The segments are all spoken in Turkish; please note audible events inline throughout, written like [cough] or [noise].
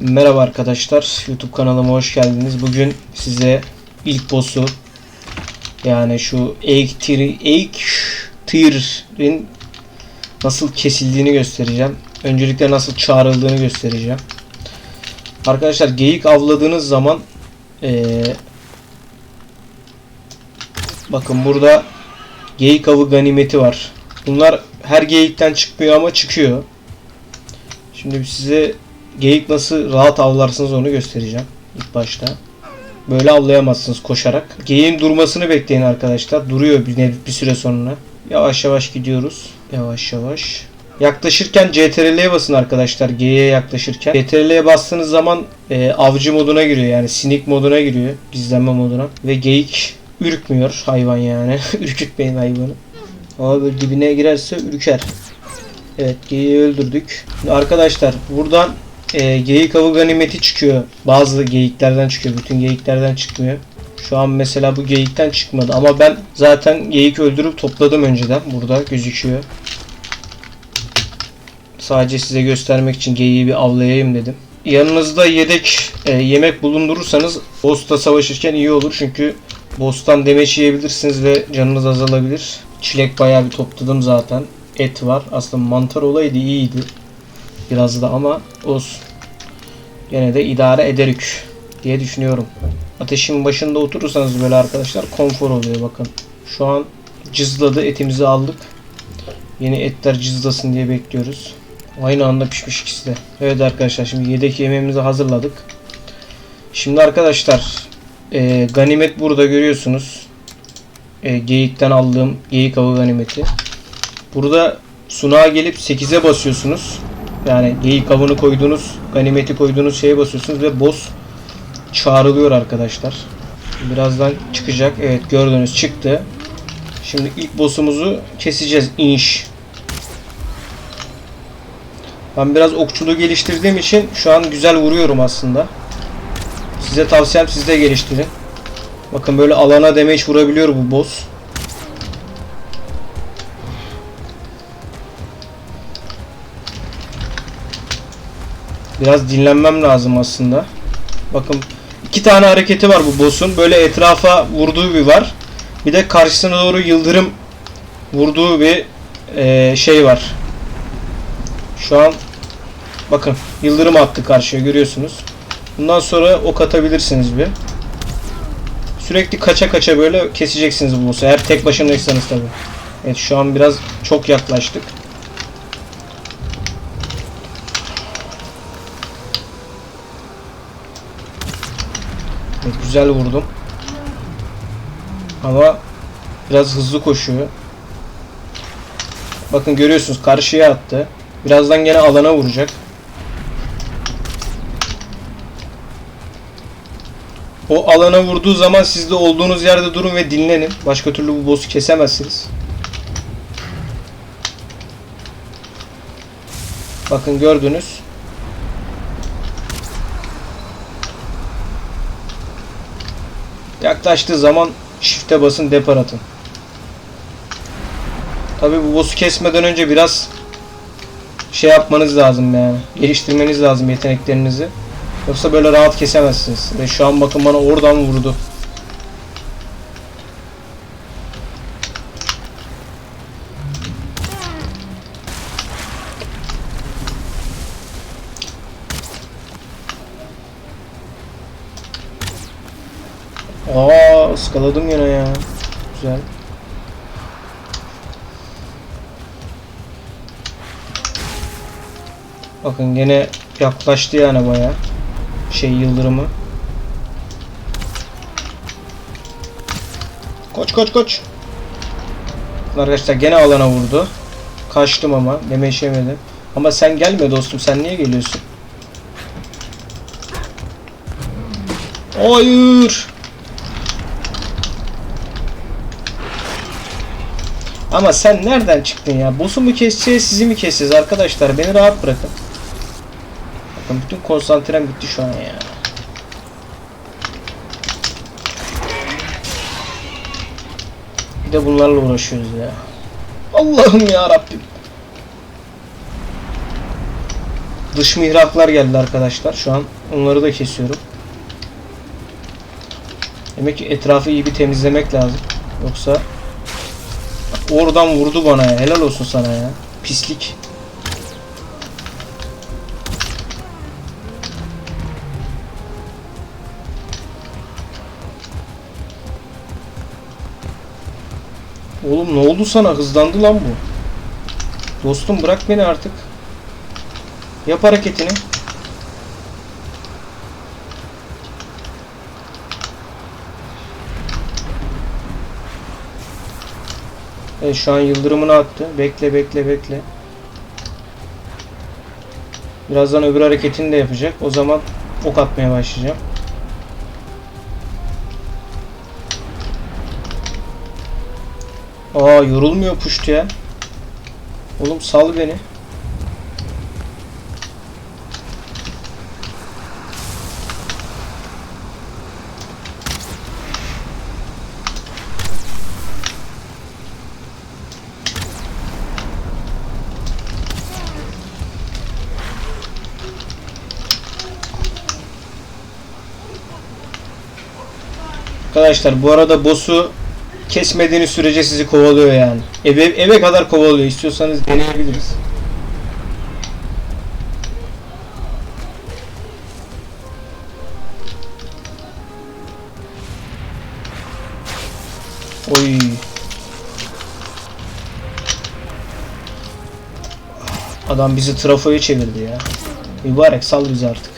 Merhaba arkadaşlar, YouTube kanalıma hoş geldiniz. Bugün size ilk boss'u yani şu Eiktyr'in nasıl kesildiğini göstereceğim. Öncelikle nasıl çağrıldığını göstereceğim. Arkadaşlar geyik avladığınız zaman eee, bakın burada geyik avı ganimeti var. Bunlar her geyikten çıkmıyor ama çıkıyor. Şimdi size geyik nasıl rahat avlarsınız onu göstereceğim ilk başta. Böyle avlayamazsınız koşarak. Geyiğin durmasını bekleyin arkadaşlar. Duruyor bir, bir süre sonra. Yavaş yavaş gidiyoruz. Yavaş yavaş. Yaklaşırken CTRL'ye basın arkadaşlar. Geyiğe yaklaşırken. CTRL'ye bastığınız zaman e, avcı moduna giriyor. Yani sinik moduna giriyor. Gizlenme moduna. Ve geyik ürkmüyor hayvan yani. [laughs] Ürkütmeyin hayvanı. Ama böyle dibine girerse ürker. Evet geyiği öldürdük. Arkadaşlar buradan e, geyik avı ganimeti çıkıyor. Bazı geyiklerden çıkıyor. Bütün geyiklerden çıkmıyor. Şu an mesela bu geyikten çıkmadı. Ama ben zaten geyik öldürüp topladım önceden. Burada gözüküyor. Sadece size göstermek için geyiği bir avlayayım dedim. Yanınızda yedek e, yemek bulundurursanız boss'ta savaşırken iyi olur. Çünkü boss'tan demeç yiyebilirsiniz ve canınız azalabilir. Çilek bayağı bir topladım zaten. Et var. Aslında mantar olaydı iyiydi. Biraz da ama olsun. Gene de idare ederük diye düşünüyorum. Ateşin başında oturursanız böyle arkadaşlar konfor oluyor bakın. Şu an cızladı etimizi aldık. Yeni etler cızlasın diye bekliyoruz. Aynı anda pişmiş ikisi de. Evet arkadaşlar şimdi yedek yemeğimizi hazırladık. Şimdi arkadaşlar e, ganimet burada görüyorsunuz. E, geyikten aldığım geyik avı ganimeti. Burada sunağa gelip 8'e basıyorsunuz. Yani geyik avını koyduğunuz, ganimeti koyduğunuz şeye basıyorsunuz ve boss çağrılıyor arkadaşlar. Birazdan çıkacak. Evet gördünüz çıktı. Şimdi ilk boss'umuzu keseceğiz. İnş. Ben biraz okçuluğu geliştirdiğim için şu an güzel vuruyorum aslında. Size tavsiyem siz de geliştirin. Bakın böyle alana damage vurabiliyor bu boss. Biraz dinlenmem lazım aslında. Bakın iki tane hareketi var bu boss'un. Böyle etrafa vurduğu bir var. Bir de karşısına doğru yıldırım vurduğu bir eee, şey var. Şu an bakın yıldırım attı karşıya görüyorsunuz. Bundan sonra ok atabilirsiniz bir. Sürekli kaça kaça böyle keseceksiniz bu boss'u. Eğer tek başınaysanız tabi. Evet şu an biraz çok yaklaştık. Güzel vurdum. Ama biraz hızlı koşuyor. Bakın görüyorsunuz karşıya attı. Birazdan gene alana vuracak. O alana vurduğu zaman siz de olduğunuz yerde durun ve dinlenin. Başka türlü bu boss'u kesemezsiniz. Bakın gördünüz. Yaklaştığı zaman shift'e basın depar atın. Tabi bu boss'u kesmeden önce biraz şey yapmanız lazım yani. Geliştirmeniz lazım yeteneklerinizi. Yoksa böyle rahat kesemezsiniz. Ve şu an bakın bana oradan vurdu. Aa ıskaladım yine ya. Güzel. Bakın gene yaklaştı yani baya. Şey yıldırımı. Koç koç koç. Arkadaşlar gene alana vurdu. Kaçtım ama demeşemedim. Ama sen gelme dostum sen niye geliyorsun? Hayır. Ama sen nereden çıktın ya? Boss'u mu keseceğiz, sizi mi keseceğiz arkadaşlar? Beni rahat bırakın. Bakın bütün konsantrem gitti şu an ya. Bir de bunlarla uğraşıyoruz ya. Allah'ım ya Rabbim. Dış mihraklar geldi arkadaşlar. Şu an onları da kesiyorum. Demek ki etrafı iyi bir temizlemek lazım. Yoksa oradan vurdu bana ya. Helal olsun sana ya. Pislik. Oğlum ne oldu sana? Hızlandı lan bu. Dostum bırak beni artık. Yap hareketini. Evet şu an yıldırımını attı. Bekle bekle bekle. Birazdan öbür hareketini de yapacak. O zaman ok atmaya başlayacağım. Aa yorulmuyor puştu ya. Oğlum sal beni. Arkadaşlar bu arada boss'u kesmediğiniz sürece sizi kovalıyor yani. Eve, eve kadar kovalıyor. İstiyorsanız deneyebiliriz. Oy. Adam bizi trafoya çevirdi ya. Mübarek sal bizi artık.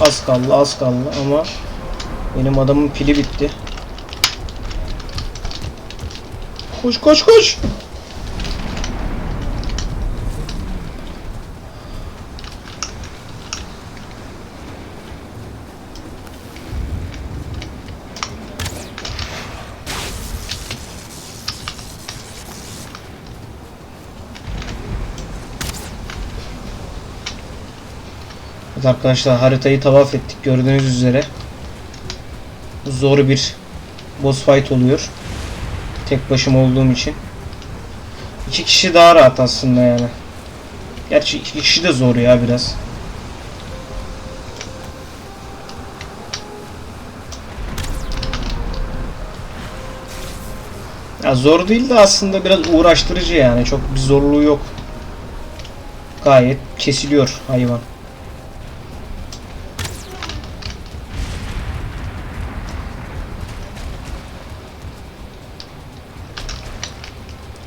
Az kaldı az kaldı ama benim adamın pili bitti. Koş koş koş. Evet arkadaşlar haritayı tavaf ettik gördüğünüz üzere. Zor bir boss fight oluyor. Tek başım olduğum için. İki kişi daha rahat aslında yani. Gerçi iki kişi de zor ya biraz. Ya zor değil de aslında biraz uğraştırıcı yani. Çok bir zorluğu yok. Gayet kesiliyor hayvan.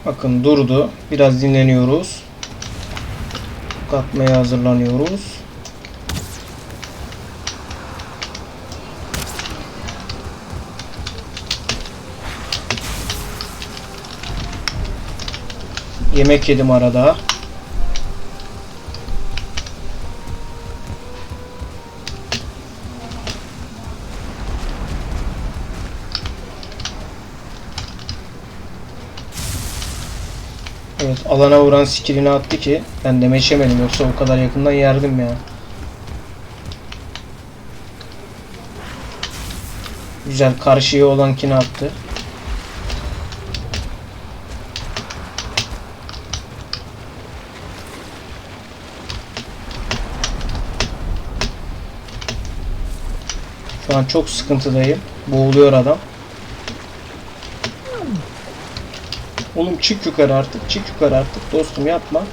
Bakın durdu. Biraz dinleniyoruz. Katmaya hazırlanıyoruz. Yemek yedim arada. Evet alana vuran skillini attı ki ben de meçemedim yoksa o kadar yakından yerdim ya. Güzel karşıya olankini attı. Şu an çok sıkıntıdayım. Boğuluyor adam. Oğlum çık yukarı artık. Çık yukarı artık. Dostum yapma.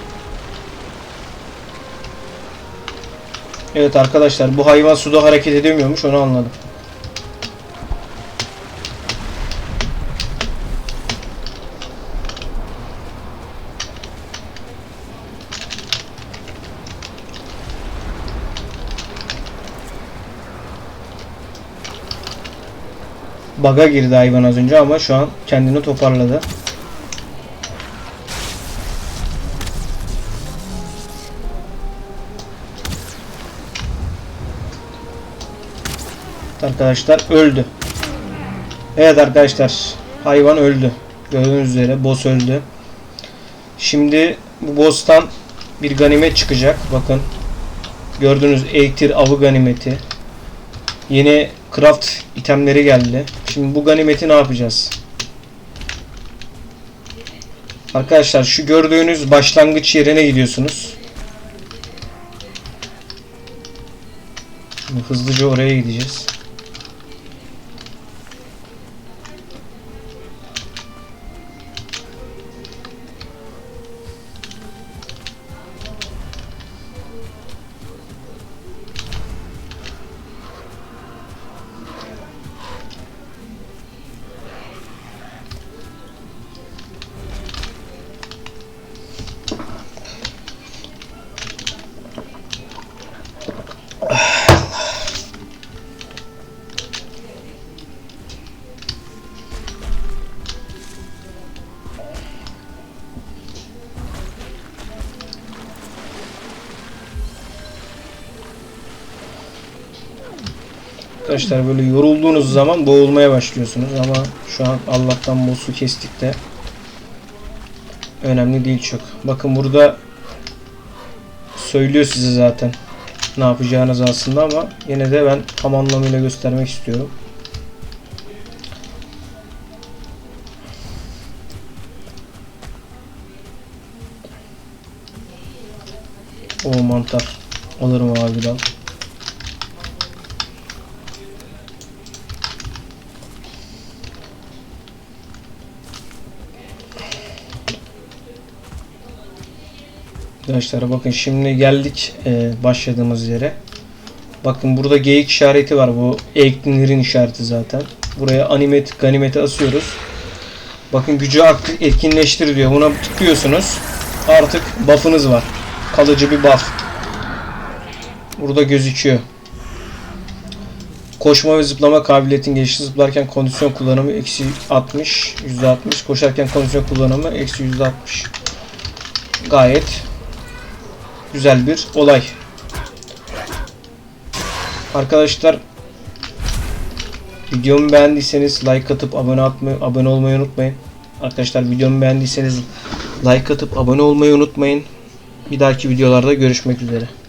Evet arkadaşlar bu hayvan suda hareket edemiyormuş onu anladım. Baga girdi hayvan az önce ama şu an kendini toparladı. Arkadaşlar öldü. Evet arkadaşlar hayvan öldü. Gördüğünüz üzere boss öldü. Şimdi bu boss'tan bir ganimet çıkacak. Bakın. Gördüğünüz Eğitir avı ganimeti. Yeni craft itemleri geldi. Şimdi bu ganimeti ne yapacağız? Arkadaşlar şu gördüğünüz başlangıç yerine gidiyorsunuz. Şimdi hızlıca oraya gideceğiz. Arkadaşlar böyle yorulduğunuz zaman boğulmaya başlıyorsunuz ama şu an Allah'tan boss'u kestik de önemli değil çok. Bakın burada söylüyor size zaten ne yapacağınız aslında ama yine de ben tam anlamıyla göstermek istiyorum. O mantar. Alırım abi dal. Arkadaşlar bakın şimdi geldik e, başladığımız yere. Bakın burada geyik işareti var. Bu Eiktinir'in işareti zaten. Buraya animet, ganimeti asıyoruz. Bakın gücü etkinleştir diyor. Buna tıklıyorsunuz. Artık buff'ınız var. Kalıcı bir buff. Burada gözüküyor. Koşma ve zıplama kabiliyetin gelişti. Zıplarken kondisyon kullanımı eksi 60, %60. Koşarken kondisyon kullanımı eksi %60. Gayet güzel bir olay. Arkadaşlar videomu beğendiyseniz like atıp abone atmayı, abone olmayı unutmayın. Arkadaşlar videomu beğendiyseniz like atıp abone olmayı unutmayın. Bir dahaki videolarda görüşmek üzere.